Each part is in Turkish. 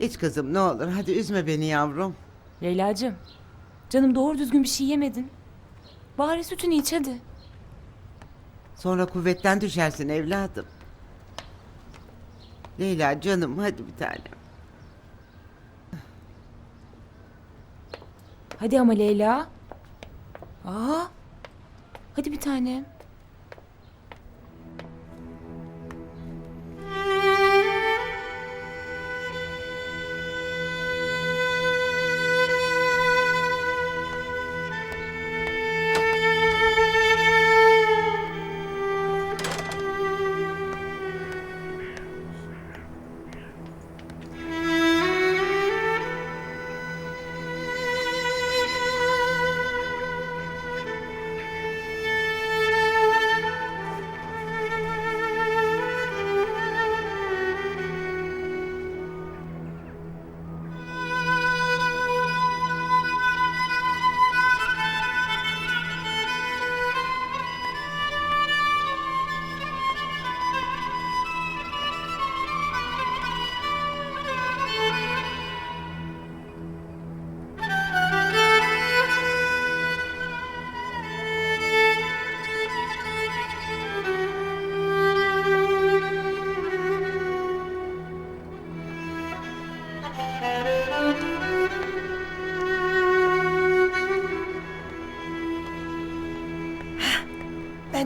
İç kızım ne olur hadi üzme beni yavrum. Leyla'cığım. Canım doğru düzgün bir şey yemedin. Bari sütünü iç hadi. Sonra kuvvetten düşersin evladım. Leyla canım hadi bir tanem. Hadi ama Leyla. Aa. Hadi bir tane.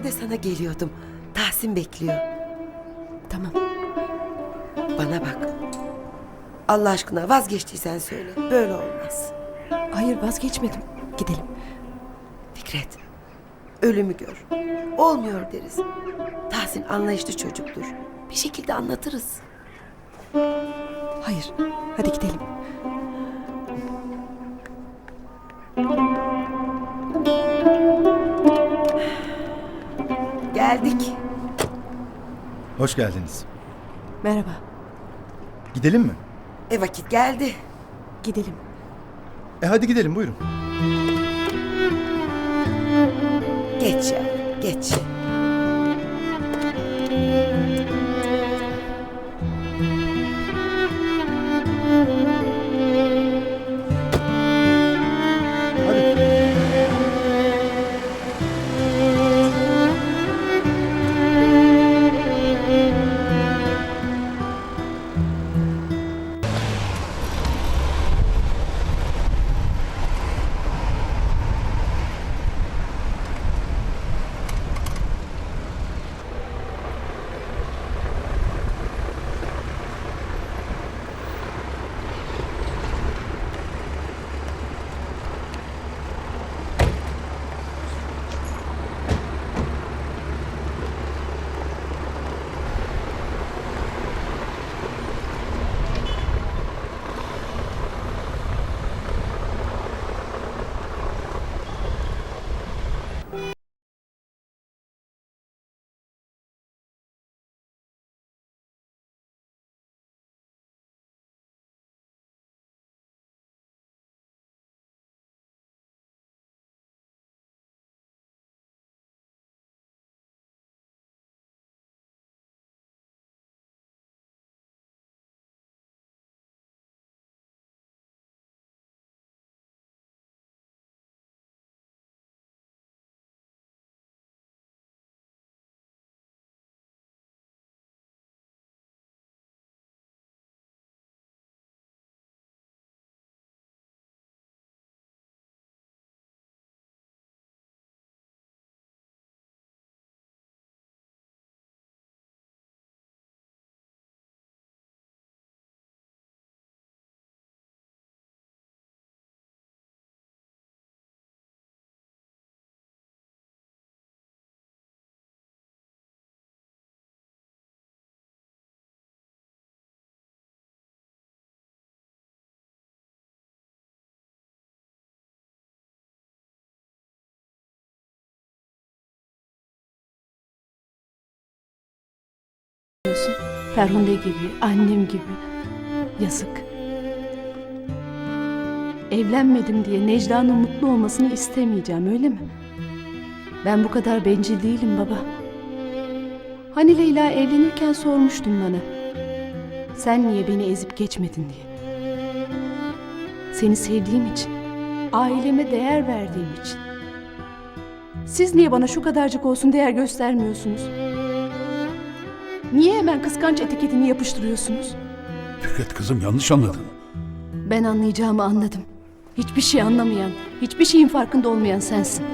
Ben de sana geliyordum. Tahsin bekliyor. Tamam. Bana bak. Allah aşkına vazgeçtiysen söyle. Böyle olmaz. Hayır vazgeçmedim. Gidelim. Fikret. Ölümü gör. Olmuyor deriz. Tahsin anlayışlı çocuktur. Bir şekilde anlatırız. Hayır. Hadi gidelim. Geldik. Hoş geldiniz. Merhaba. Gidelim mi? E vakit geldi. Gidelim. E hadi gidelim buyurun. Geç ya. Geç. Ferhunde gibi, annem gibi. Yazık. Evlenmedim diye Necla'nın mutlu olmasını istemeyeceğim öyle mi? Ben bu kadar bencil değilim baba. Hani Leyla evlenirken sormuştun bana. Sen niye beni ezip geçmedin diye. Seni sevdiğim için. Aileme değer verdiğim için. Siz niye bana şu kadarcık olsun değer göstermiyorsunuz? Niye hemen kıskanç etiketini yapıştırıyorsunuz? Fikret kızım yanlış anladın. Ben anlayacağımı anladım. Hiçbir şey anlamayan, hiçbir şeyin farkında olmayan sensin.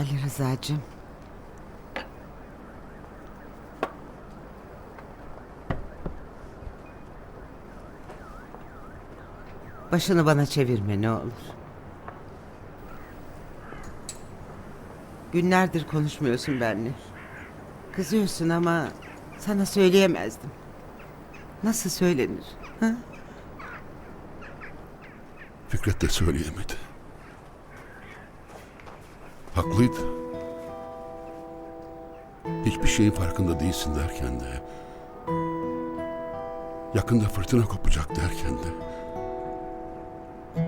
Ali Rıza'cığım. Başını bana çevirme ne olur. Günlerdir konuşmuyorsun benimle. Kızıyorsun ama sana söyleyemezdim. Nasıl söylenir? Ha? Fikret de söyleyemedi. Haklıydı. Hiçbir şeyin farkında değilsin derken de... Yakında fırtına kopacak derken de...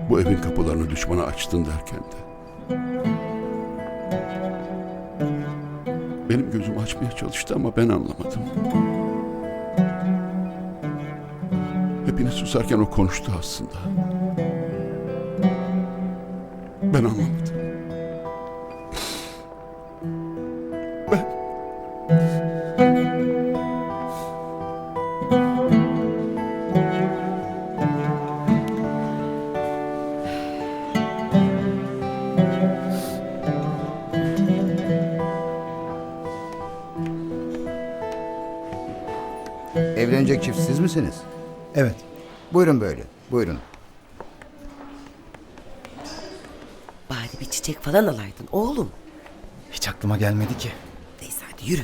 Bu evin kapılarını düşmana açtın derken de... Benim gözümü açmaya çalıştı ama ben anlamadım. Hepiniz susarken o konuştu aslında. Ben anlamadım. Evlenecek çift siz misiniz? Evet. Buyurun böyle. Buyurun. Bari bir çiçek falan alaydın oğlum. Hiç aklıma gelmedi ki. Neyse hadi yürü.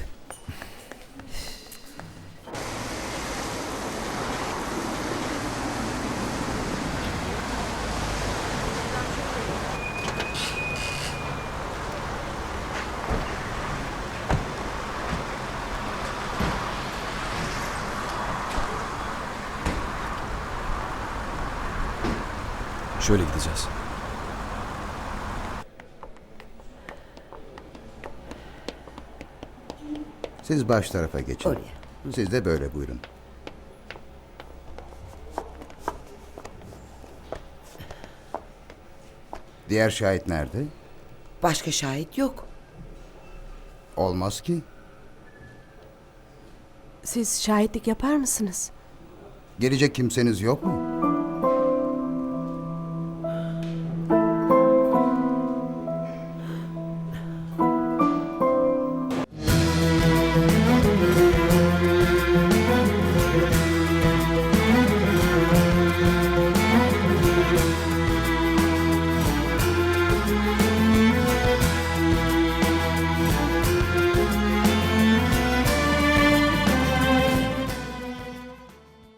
Şöyle gideceğiz. Siz baş tarafa geçin. Oraya. Siz de böyle buyurun. Diğer şahit nerede? Başka şahit yok. Olmaz ki. Siz şahitlik yapar mısınız? Gelecek kimseniz yok mu?